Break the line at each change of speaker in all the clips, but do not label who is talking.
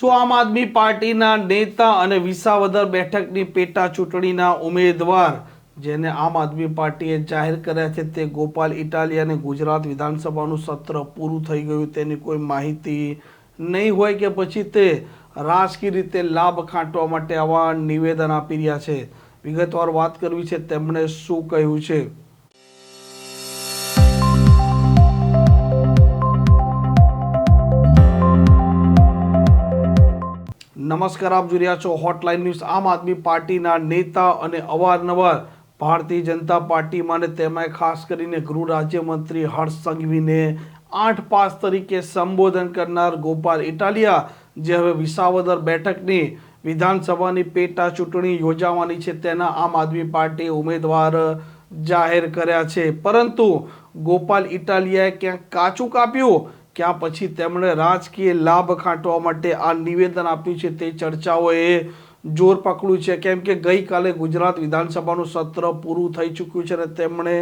શું આમ આદમી પાર્ટીના નેતા અને વિસાવદર બેઠકની પેટા ચૂંટણીના ઉમેદવાર, જેને આમ આદમી પાર્ટીએ જાહેર કર્યા છે તે ગોપાલ ઇટાલિયાને ગુજરાત વિધાનસભાનું સત્ર પૂરું થઈ ગયું તેની કોઈ માહિતી નહીં હોય કે પછી તે રાજકીય રીતે લાભ ખાંટવા માટે આવા નિવેદન આપી રહ્યા છે. વિગતવાર વાત કરવી છે તેમણે શું કહ્યું છે? નમસ્કાર, આપ જોઈ રહ્યા છો હોટલાઇન ન્યૂઝ આમ આદમી પાર્ટીના નેતા અને અવારનવાર ભારતીય જનતા પાર્ટીમાં અને તેમાં ખાસ કરીને ગૃહ રાજ્યમંત્રી હર્ષ સંઘવીને આઠ પાસ તરીકે સંબોધન કરનાર ગોપાલ ઇટાલિયા, જે હવે વિસાવદર બેઠકની વિધાનસભાની પેટા ચૂંટણી યોજાવાની છે, તેના આમ આદમી પાર્ટી ઉમેદવાર જાહેર કર્યા છે. પરંતુ ગોપાલ ઇટાલિયાએ ક્યાંક કાચું કાપ્યું? ક્યાં પછી તેમણે રાજકીય લાભ ખાંટવા માટે આ નિવેદન આપ્યું છે તે ચર્ચાઓએ જોર પકડ્યું છે. કેમ કે ગઈકાલે ગુજરાત વિધાનસભાનું સત્ર પૂરું થઈ ચૂક્યું છે અને તેમણે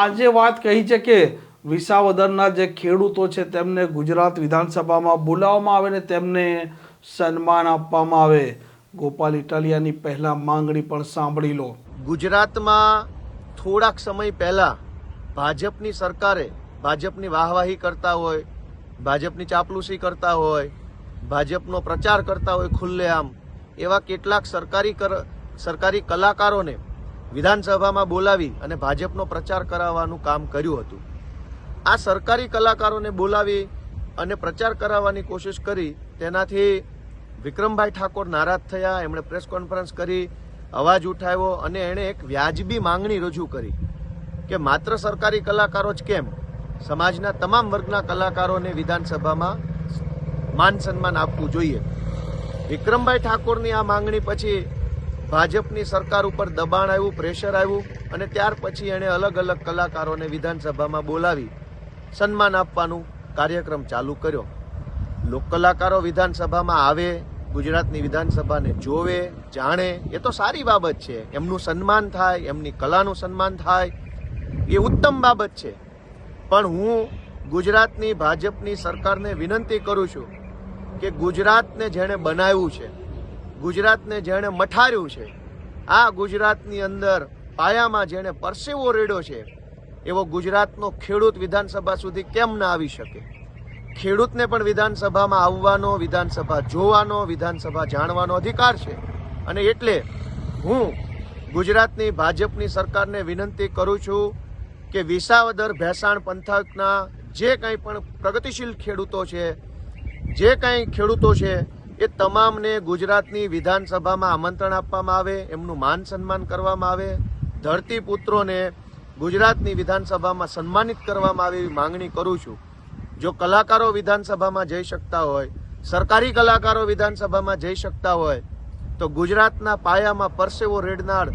આજે વાત કહી છે કે વિસાવદરના જે ખેડૂતો છે તેમને ગુજરાત વિધાનસભામાં બોલાવવામાં આવે ને તેમને સન્માન આપવામાં આવે. ગોપાલ ઇટાલિયાની પહેલા માંગણી પણ સાંભળી લો.
ગુજરાતમાં થોડાક સમય પહેલા ભાજપની સરકારે ભાજપની વાહવાહી કરતા હોય ભાજપની ચાપલુસી કરતા હોય, ભાજપનો પ્રચાર કરતા હોય ખુલ્લેઆમ એવા કેટલાક સરકારી કર, સરકારી કલાકારોને વિધાનસભામાં બોલાવી અને ભાજપનો પ્રચાર કરાવવાનું કામ કર્યું હતું. આ સરકારી કલાકારોને બોલાવી અને પ્રચાર કરાવવાની કોશિશ કરી, તેનાથી વિક્રમભાઈ ઠાકોર નારાજ થયા, એમણે પ્રેસ કોન્ફરન્સ કરી, અવાજ ઉઠાવ્યો અને એણે એક વ્યાજબી માંગણી રજૂ કરી કે માત્ર સરકારી કલાકારો જ કેમ સમાજના તમામ વર્ગના કલાકારોને વિધાનસભામાં માન સન્માન આપવું જોઈએ. વિક્રમભાઈ ઠાકોરની આ માંગણી પછી ભાજપની સરકાર ઉપર દબાણ આવ્યું, પ્રેશર આવ્યું અને ત્યાર પછી એણે અલગ અલગ કલાકારોને વિધાનસભામાં બોલાવી, સન્માન આપવાનું કાર્યક્રમ ચાલુ કર્યો. લોક કલાકારો વિધાનસભામાં આવે, ગુજરાતની વિધાનસભાને જોવે, જાણે, એ તો સારી બાબત છે. એમનું સન્માન થાય, એમની કલાનું સન્માન થાય, એ ઉત્તમ બાબત છે. પણ હું ગુજરાતની ભાજપની સરકારને વિનંતી કરું છું કે ગુજરાતને જેણે બનાવ્યું છે, ગુજરાતને જેણે મઠાર્યું છે, આ ગુજરાતની અંદર પાયામાં જેણે પરસેવો રેડ્યો છે, એવો ગુજરાતનો ખેડૂત વિધાનસભા સુધી કેમ ના આવી શકે? ખેડૂતને પણ વિધાનસભામાં આવવાનો, વિધાનસભા જોવાનો, વિધાનસભા જાણવાનો અધિકાર છે. અને એટલે હું ગુજરાતની ભાજપની સરકારને વિનંતી કરું છું કે વિસાવદર ભેસાણ પંથકના જે કંઈ પણ પ્રગતિશીલ ખેડૂતો છે, જે કંઈ ખેડૂતો છે, એ તમામને ગુજરાતની વિધાનસભામાં આમંત્રણ આપવામાં આવે, એમનું માન સન્માન કરવામાં આવે ધરતીપુત્રોને ગુજરાતની વિધાનસભામાં સન્માનિત કરવામાં આવે એવી માંગણી કરું છું. જો કલાકારો વિધાનસભામાં જઈ શકતા હોય, સરકારી કલાકારો વિધાનસભામાં જઈ શકતા હોય, તો ગુજરાતના પાયામાં પરસેવો રેડનાર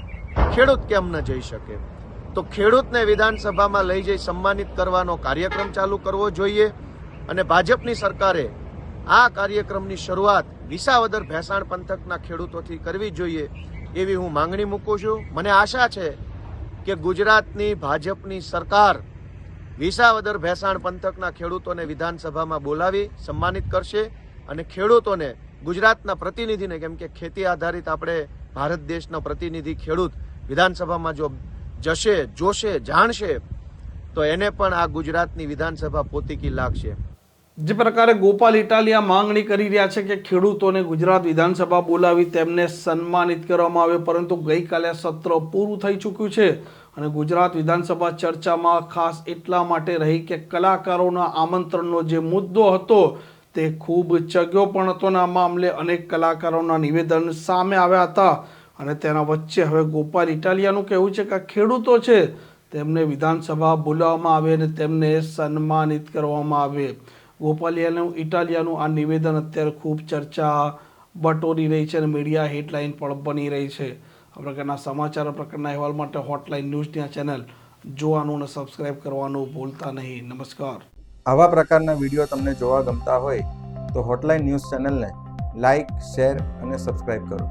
ખેડૂત કેમ ન જઈ શકે? તો ખેડૂતને વિધાનસભામાં લઈ જઈ સન્માનિત કરવાનો કાર્યક્રમ ચાલુ કરવો જોઈએ અને ભાજપની સરકારે આ કાર્યક્રમની શરૂઆત વિસાવદર ભેસાણ પંથકના ખેડૂતોથી કરવી જોઈએ એવી હું માંગણી મૂકું છું. મને આશા છે કે ગુજરાતની ભાજપની સરકાર વિસાવદર ભેસાણ પંથકના ખેડૂતોને વિધાનસભામાં બોલાવી સન્માનિત કરશે અને ખેડૂતોને ગુજરાતના પ્રતિનિધિને, કેમ કે ખેતી આધારિત આપણે ભારત દેશનો પ્રતિનિધિ ખેડૂત વિધાનસભામાં જો જશે, જોશે, જાણશે, તો એને પણ આ ગુજરાતની વિધાનસભા પોતીકી લાગશે.
જે પ્રકારે ગોપાલ ઇટાલિયા માંગણી કરી રહ્યા છે કે ખેડૂતોને ગુજરાત વિધાનસભા બોલાવી તેમને સન્માનિત કરવામાં આવે, પરંતુ ગઈકાલે સત્ર પૂરું થઈ ચૂક્યું છે અને ગુજરાત વિધાનસભા ચર્ચામાં ખાસ એટલા માટે રહી કે કલાકારોના આમંત્રણનો જે મુદ્દો હતો તે ખૂબ ચગ્યો પણ હતો અને આ મામલે અનેક કલાકારોના નિવેદન સામે આવ્યા હતા. અને તેના વચ્ચે હવે ગોપાલ ઇટાલિયાનું કહેવું છે કે આ ખેડૂતો છે, તેમને વિધાનસભા બોલાવવામાં આવે અને તેમને સન્માનિત કરવામાં આવે. ગોપાલિયાનું ઇટાલિયાનું આ નિવેદન અત્યારે ખૂબ ચર્ચા બટોરી રહી છે અને મીડિયા હેડલાઇન પણ બની રહી છે. આ પ્રકારના સમાચાર પ્રકારના અહેવાલ માટે હોટલાઇન ન્યૂઝની આ ચેનલ જોવાનું અને સબસ્ક્રાઇબ કરવાનું ભૂલતા નહીં. નમસ્કાર.
આવા પ્રકારના વીડિયો તમને જોવા ગમતા હોય તો હોટલાઇન ન્યૂઝ ચેનલને લાઇક શેર અને સબસ્ક્રાઇબ કરો.